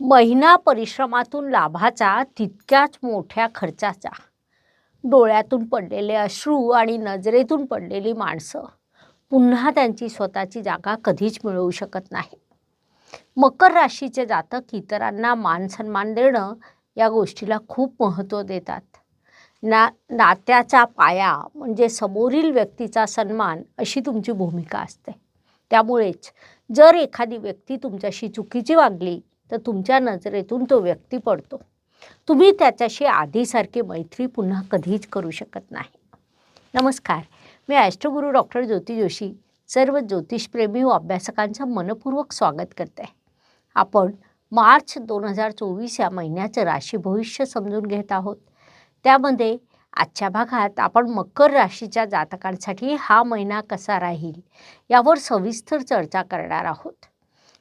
महिना परिश्रमातून लाभाचा तितक्याच मोठ्या खर्चाचा. डोळ्यातून पडलेले अश्रू आणि नजरेतून पडलेली माणसं पुन्हा त्यांची स्वतःची जागा कधीच मिळवू शकत नाही. मकर राशीचे जातक इतरांना मान सन्मान देणं या गोष्टीला खूप महत्त्व देतात. ना नात्याचा पाया म्हणजे समोरील व्यक्तीचा सन्मान अशी तुमची भूमिका असते. त्यामुळेच जर एखादी व्यक्ती तुमच्याशी चुकीची वागली तर तुमच्या नजरेतून तो व्यक्ती पडतो. तुम्ही त्याच्याशी आधीसारखी मैत्री पुन्हा कधीच करू शकत नाही. नमस्कार मी ॲस्ट्रोगुरू डॉक्टर ज्योती जोशी सर्व ज्योतिषप्रेमी व अभ्यासकांचं मनपूर्वक स्वागत करते. आपण मार्च दोन हजार चोवीस या महिन्याचं राशी भविष्य समजून घेत आहोत. त्यामध्ये आजच्या भागात आपण मकर राशीच्या जातकांसाठी हा महिना कसा राहील यावर सविस्तर चर्चा करणार आहोत.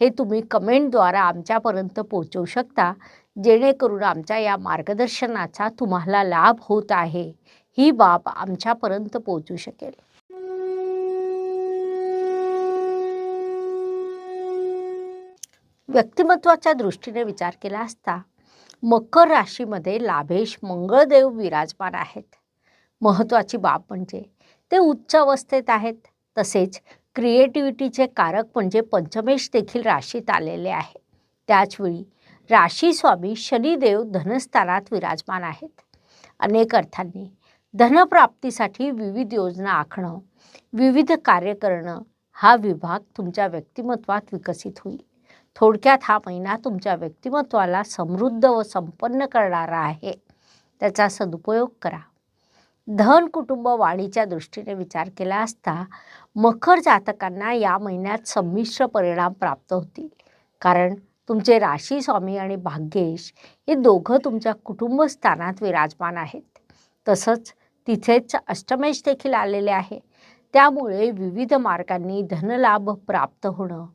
हे तुम्ही कमेंटद्वारा आमच्यापर्यंत पोहोचवू शकता. जेणेकरून आमच्या या मार्गदर्शनाचा तुम्हाला लाभ होत आहे. ही बाब आमच्यापर्यंत पोहोचू शकेल. व्यक्तिमत्वाच्या दृष्टीने विचार केला असता मकर राशीमध्ये लाभेश मंगळदेव विराजमान आहेत. महत्त्वाची बाब म्हणजे ते उच्च अवस्थेत आहेत. तसेच क्रिएटिव्हिटीचे कारक म्हणजे पंचमेश देखील राशीत आलेले आहे. त्याचवेळी राशी स्वामी शनिदेव धनस्थानात विराजमान आहेत. अनेक अर्थांनी धनप्राप्तीसाठी विविध योजना आखणं विविध कार्य करणं हा विभाग तुमच्या व्यक्तिमत्वात विकसित होईल. थोडक्यात हा महिना तुमच्या व्यक्तिमत्वाला समृद्ध व संपन्न करणारा आहे. त्याचा सदुपयोग करा. धन कुटुंब वाढीच्या दृष्टीने विचार केला असता मकर जातकांना या महिन्यात संमिश्र परिणाम प्राप्त होतील. कारण तुमचे राशी स्वामी आणि भाग्येश हे दोघं तुमच्या कुटुंबस्थानात विराजमान आहेत. तसंच तिथेच अष्टमेश देखील आलेले आहे. त्यामुळे विविध मार्गांनी धनलाभ प्राप्त होणं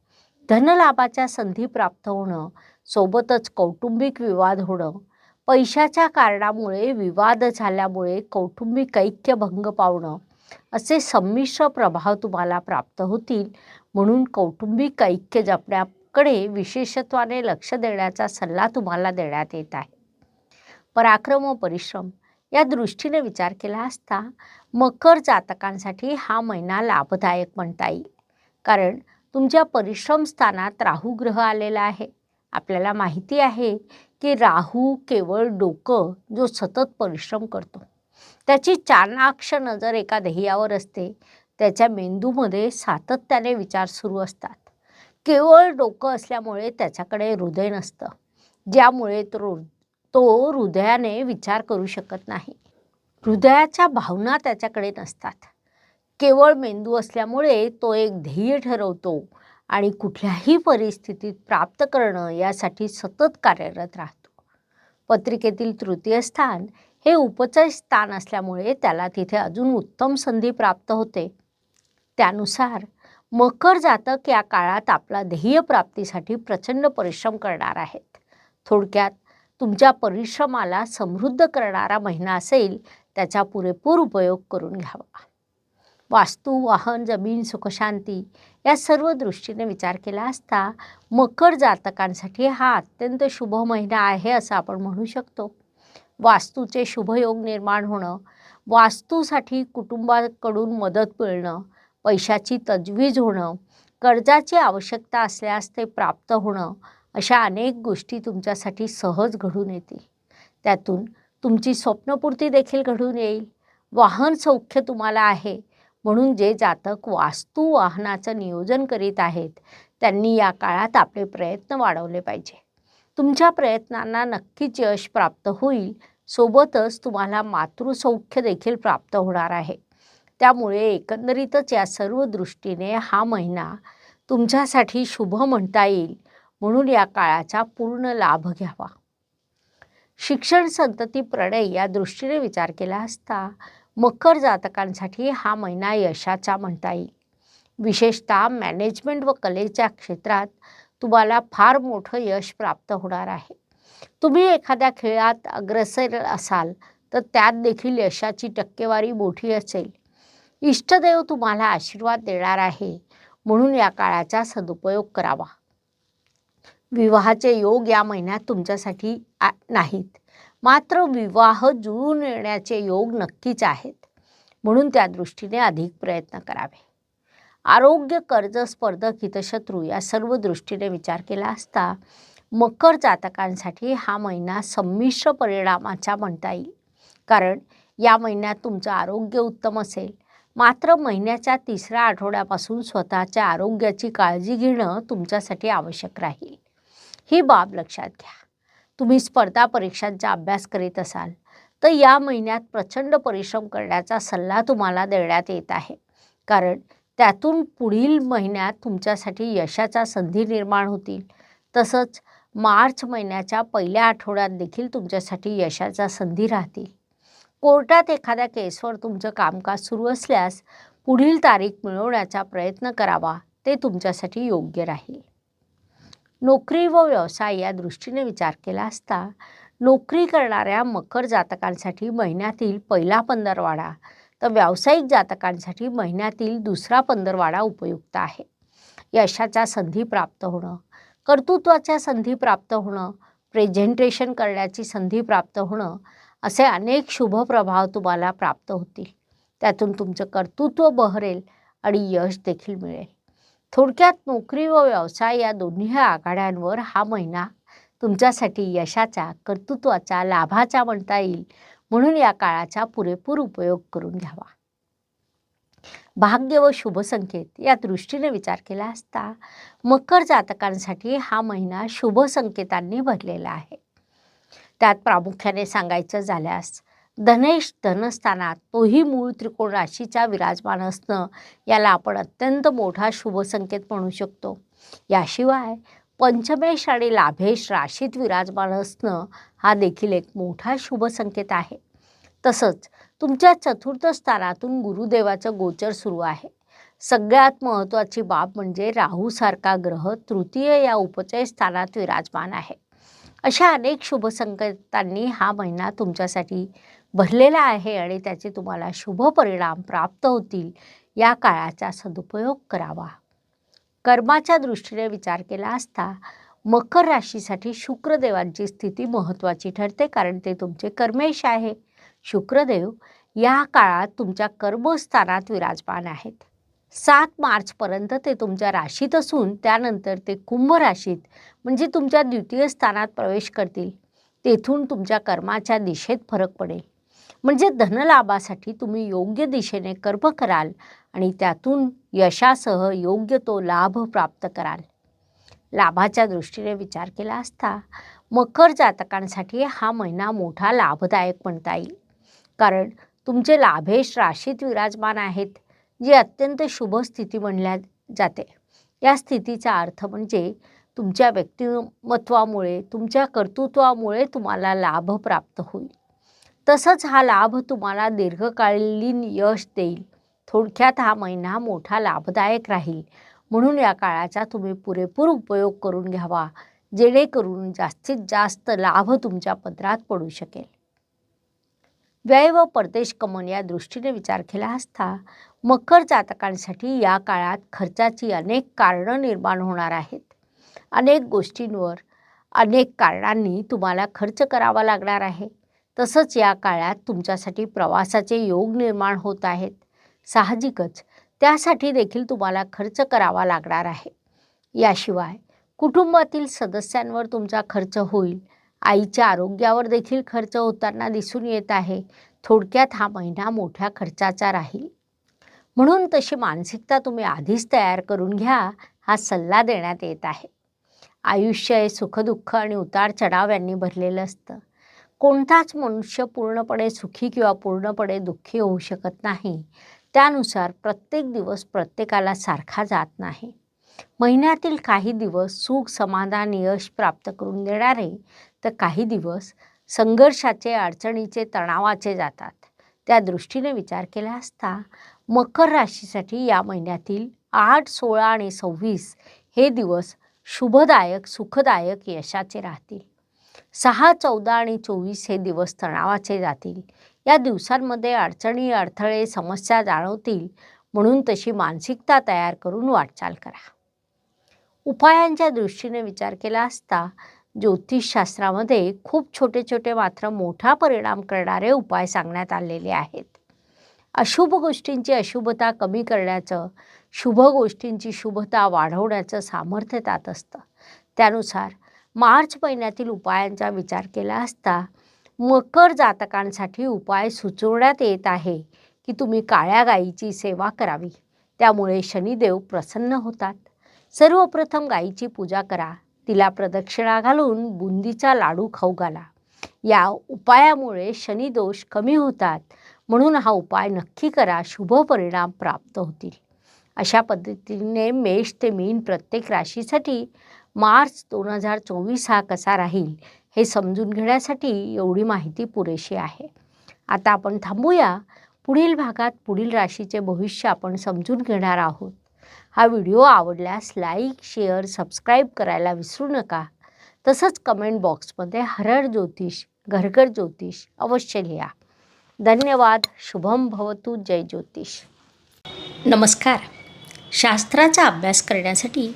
धनलाभाच्या संधी प्राप्त होणं सोबतच कौटुंबिक विवाद होणं पैशाच्या कारणामुळे विवाद झाल्यामुळे कौटुंबिक ऐक्य भंग पावणं असे संमिश्र प्रभाव तुम्हाला प्राप्त होतील. म्हणून कौटुंबिक ऐक्य जपण्याकडे विशेषत्वाने लक्ष देण्याचा सल्ला तुम्हाला देण्यात येत आहे. पराक्रम व परिश्रम या दृष्टीने विचार केला असता मकर जातकांसाठी हा महिना लाभदायक म्हणता येईल. कारण तुमच्या परिश्रम स्थानात राहू ग्रह आलेला आहे. आपल्याला माहिती आहे की राहू केवळ डोकं जो सतत परिश्रम करतो. त्याची चाणाक्ष नजर एका ध्येयावर असते. त्याच्या मेंदूमध्ये सातत्याने विचार सुरू असतात. केवळ डोकं असल्यामुळे त्याच्याकडे हृदय नसतं. ज्यामुळे तो तो हृदयाने विचार करू शकत नाही. हृदयाच्या भावना त्याच्याकडे नसतात. केवळ मेंदू असल्यामुळे तो एक ध्येय ठरवतो. आणि कुठल्याही परिस्थितीत प्राप्त करणं यासाठी सतत कार्यरत राहतो. पत्रिकेतील तृतीय स्थान हे उपचय स्थान असल्यामुळे त्याला तिथे अजून उत्तम संधी प्राप्त होते. त्यानुसार मकर जातक या काळात आपला ध्येय प्राप्तीसाठी प्रचंड परिश्रम करणार आहेत. थोडक्यात तुमच्या परिश्रमाला समृद्ध करणारा महिना असेल त्याचा पुरेपूर उपयोग करून घ्यावा. वास्तू वाहन जमीन सुखशांती या सर्व दृष्टीने विचार केला असता मकर जातकांसाठी हा अत्यंत शुभ महिना आहे असं आपण म्हणू शकतो. वास्तूचे शुभयोग निर्माण होणं वास्तूसाठी कुटुंबाकडून मदत मिळणं पैशाची तजवीज होणं कर्जाची आवश्यकता असल्यास ते प्राप्त होणं अशा अनेक गोष्टी तुमच्यासाठी सहज घडून येतील. त्यातून तुमची स्वप्नपूर्ती देखील घडून येईल. वाहन सौख्य तुम्हाला आहे. म्हणून जे जातक वास्तू वाहनाचं नियोजन करीत आहेत त्यांनी या काळात आपले प्रयत्न वाढवले पाहिजे. तुमच्या प्रयत्नांना नक्कीच यश प्राप्त होईल. सोबतच तुम्हाला मातृसौख्य देखील प्राप्त होणार आहे. त्यामुळे एकंदरीतच या सर्व दृष्टीने हा महिना तुमच्यासाठी शुभ म्हणता येईल. म्हणून या काळाचा पूर्ण लाभ घ्यावा. शिक्षण संतती प्रणय या दृष्टीने विचार केला असता मकर जातकांसाठी हा महिना यशाचा म्हणता येईल. विशेषतः मॅनेजमेंट व कलेच्या क्षेत्रात तुम्हाला फार मोठं यश प्राप्त होणार आहे. तुम्ही एखाद्या खेळात अग्रसर असाल तर त्यात देखील यशाची टक्केवारी मोठी असेल. इष्टदेव तुम्हाला आशीर्वाद देणार आहे म्हणून या काळाचा सदुपयोग करावा. विवाहाचे योग या महिन्यात तुमच्यासाठी आ- नाहीत. मात्र विवाह जुळून येण्याचे योग नक्कीच आहेत. म्हणून त्या दृष्टीने अधिक प्रयत्न करावे. आरोग्य कर्ज स्पर्धक हितशत्रू या सर्व दृष्टीने विचार केला असता मकर जातकांसाठी हा महिना संमिश्र परिणामाचा म्हणता येईल. कारण या महिन्यात तुमचं आरोग्य उत्तम असेल. मात्र महिन्याच्या तिसऱ्या आठवड्यापासून स्वतःच्या आरोग्याची काळजी घेणं तुमच्यासाठी आवश्यक राहील. ही बाब लक्षात घ्या. तुम्ही स्पर्धा परीक्षांचा अभ्यास करीत असाल तर या महिन्यात प्रचंड परिश्रम करण्याचा सल्ला तुम्हाला देण्यात येत आहे. कारण त्यातून पुढील महिन्यात तुमच्यासाठी यशाच्या संधी निर्माण होतील. तसंच मार्च महिन्याच्या पहिल्या आठवड्यात देखील तुमच्यासाठी यशाच्या संधी राहतील. कोर्टात एखाद्या केसवर तुमचं कामकाज सुरू असल्यास पुढील तारीख मिळवण्याचा प्रयत्न करावा ते तुमच्यासाठी योग्य राहील. नोकरी व व्यवसाय या दृष्टीने विचार केला असता नोकरी करणाऱ्या मकर जातकांसाठी महिन्यातील पहिला पंधरवाडा तर व्यावसायिक जातकांसाठी महिन्यातील दुसरा पंधरवाडा उपयुक्त आहे. यशाच्या संधी प्राप्त होणं कर्तृत्वाच्या संधी प्राप्त होणं प्रेझेंटेशन करण्याची संधी प्राप्त होणं असे अनेक शुभ प्रभाव तुम्हाला प्राप्त होतील. त्यातून तुमचं कर्तृत्व बहरेल आणि यश देखील मिळेल. थोडक्यात नोकरी व व्यवसाय या दोन्ही आघाड्यांवर हा महिना तुमच्यासाठी यशाचा कर्तृत्वाचा लाभाचा म्हणता येईल. म्हणून या काळाचा पुरेपूर उपयोग करून घ्यावा. भाग्य व शुभ संकेत या दृष्टीने विचार केला असता मकर जातकांसाठी हा महिना शुभ संकेतांनी भरलेला आहे. त्यात प्रामुख्याने सांगायचं झाल्यास धनेश धनस्थानात तोही मूळ त्रिकोण राशीचा विराजमान असणं याला आपण अत्यंत मोठा शुभ संकेत म्हणू शकतो. याशिवाय पंचमेश आणि लाभेश राशीत विराजमान असणं हा देखील एक मोठा शुभ संकेत आहे. तसंच तुमच्या चतुर्थ स्थानातून गुरुदेवाचं गोचर सुरू आहे. सगळ्यात महत्त्वाची बाब म्हणजे राहूसारखा ग्रह तृतीय या उपचय स्थानात विराजमान आहे. अशा अनेक शुभसंकेतांनी हा महिना तुमच्यासाठी भरलेला आहे आणि त्याचे तुम्हाला शुभ परिणाम प्राप्त होतील या काळाचा सदुपयोग करावा. कर्माच्या दृष्टीने विचार केला असता मकर राशीसाठी शुक्रदेवांची स्थिती महत्त्वाची ठरते कारण ते तुमचे कर्मेश आहे. शुक्रदेव या काळात तुमच्या कर्मस्थानात विराजमान आहेत. सात मार्चपर्यंत ते तुमच्या राशीत असून त्यानंतर ते कुंभ राशीत म्हणजे तुमच्या द्वितीय स्थानात प्रवेश करतील. तेथून तुमच्या कर्माच्या दिशेत फरक पडेल. म्हणजे धनलाभासाठी तुम्ही योग्य दिशेने कर्म कराल आणि त्यातून यशासह योग्य तो लाभ प्राप्त कराल. लाभाच्या दृष्टीने विचार केला असता मकर जातकांसाठी हा महिना मोठा लाभदायक म्हणता येईल. कारण तुमचे लाभेश राशीत विराजमान आहेत जी अत्यंत शुभ स्थिती म्हणल्या जाते. या स्थितीचा अर्थ म्हणजे तुमच्या व्यक्तिमत्वामुळे तुमच्या कर्तृत्वामुळे तुम्हाला लाभ प्राप्त होईल. तसंच हा लाभ तुम्हाला दीर्घकालीन यश देईल. थोडक्यात हा महिना मोठा लाभदायक राहील. म्हणून या काळाचा तुम्ही पुरेपूर उपयोग करून घ्यावा जेणेकरून जास्तीत जास्त लाभ तुमच्या पदरात पडू शकेल. व्यय व परदेश कमवून या दृष्टीने विचार केला असता मकर जातकांसाठी या काळात खर्चाची अनेक कारणं निर्माण होणार आहेत. अनेक गोष्टींवर अनेक कारणांनी तुम्हाला खर्च करावा लागणार आहे. तसंच या काळात तुमच्यासाठी प्रवासाचे योग निर्माण होत आहेत. साहजिकच त्यासाठी देखील तुम्हाला खर्च करावा लागणार आहे. याशिवाय कुटुंबातील सदस्यांवर तुमचा खर्च होईल. आईच्या आरोग्यावर देखील खर्च होताना दिसून येत आहे. थोडक्यात हा महिना मोठ्या खर्चाचा राहील. म्हणून तशी मानसिकता तुम्ही आधीच तयार करून घ्या हा सल्ला देण्यात येत आहे. आयुष्य हे सुखदुःख आणि उतार चढाव यांनी भरलेलं असतं. कोणताच मनुष्य पूर्णपणे सुखी किंवा पूर्णपणे दुःखी होऊ शकत नाही. त्यानुसार प्रत्येक दिवस प्रत्येकाला सारखा जात नाही. महिन्यातील काही दिवस सुख समाधान यश प्राप्त करून देणारे तर काही दिवस संघर्षाचे अडचणीचे तणावाचे जातात. त्या दृष्टीने विचार केला असता मकर राशीसाठी या महिन्यातील आठ सोळा आणि सव्वीस हे दिवस शुभदायक सुखदायक यशाचे राहतील. सहा चौदा आणि चोवीस हे दिवस तणावाचे जातील. या दिवसांमध्ये अडचणी अडथळे समस्या जाणवतील म्हणून तशी मानसिकता तयार करून वाटचाल करा. उपायांच्या दृष्टीने विचार केला असता ज्योतिषशास्त्रामध्ये खूप छोटे छोटे मात्र मोठा परिणाम करणारे उपाय सांगण्यात आलेले आहेत. अशुभ गोष्टींची अशुभता कमी करण्याचं शुभ गोष्टींची शुभता वाढवण्याचं सामर्थ्य त्यात असतं. त्यानुसार मार्च महिन्यातील उपायांचा विचार केला असता मकर जातकांसाठी उपाय सुचवण्यात येत आहे की तुम्ही काळ्या गाईची सेवा करावी. त्यामुळे शनिदेव प्रसन्न होतात. सर्वप्रथम गाईची पूजा करा. तिला प्रदक्षिणा घालून बुंदीचा लाडू खाऊ घाला. या उपायामुळे शनिदोष कमी होतात. म्हणून हा उपाय नक्की करा. शुभ परिणाम प्राप्त होतील. अशा पद्धतीने मेष ते मीन प्रत्येक राशीसाठी मार्च दोन हजार चोवीस हा कसा राहील हे समजून घेण्यासाठी एवढी माहिती पुरेशी आहे. आता आपण थांबूया. पुढील भागात पुढील राशीचे भविष्य आपण समजून घेणार आहोत. हा व्हिडिओ आवडल्यास लाईक शेअर सबस्क्राईब करायला विसरू नका. तसंच कमेंट बॉक्समध्ये हरर ज्योतिष घरघर ज्योतिष अवश्य लिहा. धन्यवाद. शुभम भवतु. जय ज्योतिष. नमस्कार. शास्त्राचा अभ्यास करण्यासाठी